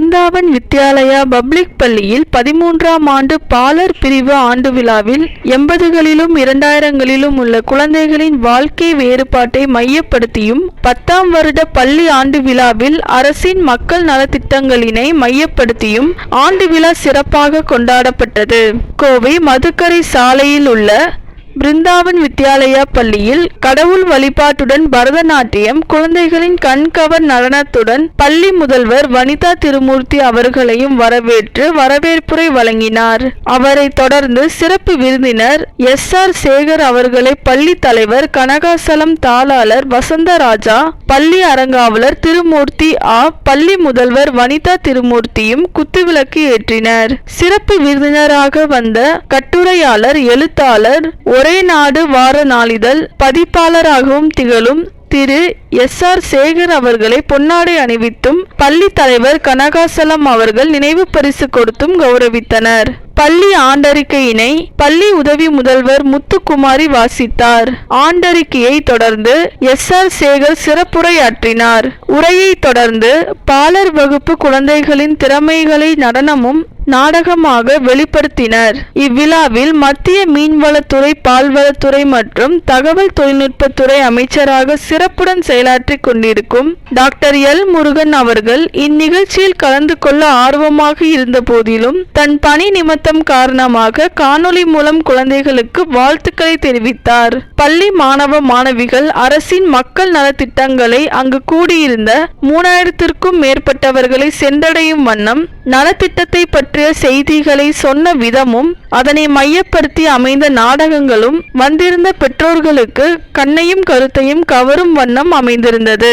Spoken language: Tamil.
பிருந்தாவன் வித்யாலயா பப்ளிக் பள்ளியில் பதிமூன்றாம் ஆண்டு பாலர் பிரிவு ஆண்டு விழாவில் எண்பதுகளிலும் இரண்டாயிரங்களிலும் உள்ள குழந்தைகளின் வாழ்க்கை வேறுபாட்டை மையப்படுத்தியும் பத்தாம் வருட பள்ளி ஆண்டு விழாவில் அரசின் மக்கள் நலத்திட்டங்களினை மையப்படுத்தியும் ஆண்டு விழா சிறப்பாக கொண்டாடப்பட்டது. கோவை மதுக்கரை சாலையில் உள்ள பிருந்தாவன் வித்யாலயா பள்ளியில் கடவுள் வழிபாட்டுடன் பரதநாட்டியம் குழந்தைகளின் கண்கவர் நடனத்துடன் பள்ளி முதல்வர் வனிதா திருமூர்த்தி அவர்களையும் வரவேற்று வரவேற்புரை வழங்கினார். அவரை தொடர்ந்து சிறப்பு விருந்தினர் எஸ் ஆர் சேகர் அவர்களை பள்ளி தலைவர் கனகாசலம் தாளாளர் வசந்தராஜா பள்ளி அரங்காவலர் திருமூர்த்தி ஆ பள்ளி முதல்வர் வனிதா திருமூர்த்தியும் குத்துவிளக்கு ஏற்றினர். சிறப்பு விருந்தினராக வந்த கட்டுரையாளர் எழுத்தாளர் ஒரே நாடு வார நாளிதழ் பதிப்பாளராகவும் திகழும் திரு எஸ் ஆர் சேகர் அவர்களை பொன்னாடை அணிவித்தும் பள்ளி தலைவர் கனகாசலம் அவர்கள் நினைவு பரிசு கொடுத்தும் கௌரவித்தனர். பள்ளி ஆண்டறிக்கையினை பள்ளி உதவி முதல்வர் முத்துக்குமாரி வாசித்தார். ஆண்டறிக்கையை தொடர்ந்து எஸ் ஆர் சேகர் சிறப்புரையாற்றினார். உரையை தொடர்ந்து பாலர் வகுப்பு குழந்தைகளின் திறமைகளை நடனமும் நாடகமாக வெளிப்படுத்தினர். இவ்விழாவில் மத்திய மீன்வளத்துறை பால்வளத்துறை மற்றும் தகவல் தொழில்நுட்பத்துறை அமைச்சராக சிறப்புடன் செயலாற்றிக் கொண்டிருக்கும் டாக்டர் எல். முருகன் அவர்கள் இந்நிகழ்ச்சியில் கலந்து கொள்ள ஆர்வமாக இருந்த போதிலும் தன் பணி நிமித்தம் காரணமாக காணொளி மூலம் குழந்தைகளுக்கு வாழ்த்துக்களை தெரிவித்தார். பள்ளி மாணவ மாணவிகள் அரசின் மக்கள் நலத்திட்டங்களை அங்கு கூடியிருந்த மூணாயிரத்திற்கும் மேற்பட்டவர்களை சென்றடையும் வண்ணம் நலத்திட்டத்தை பற்றி பற்றிய செய்திகளை சொன்ன விதமும் அதனை மையப்படுத்தி அமைந்த நாடகங்களும் வந்திருந்த பெற்றோர்களுக்கு கண்ணையும் கருத்தையும் கவரும் வண்ணம் அமைந்திருந்தது.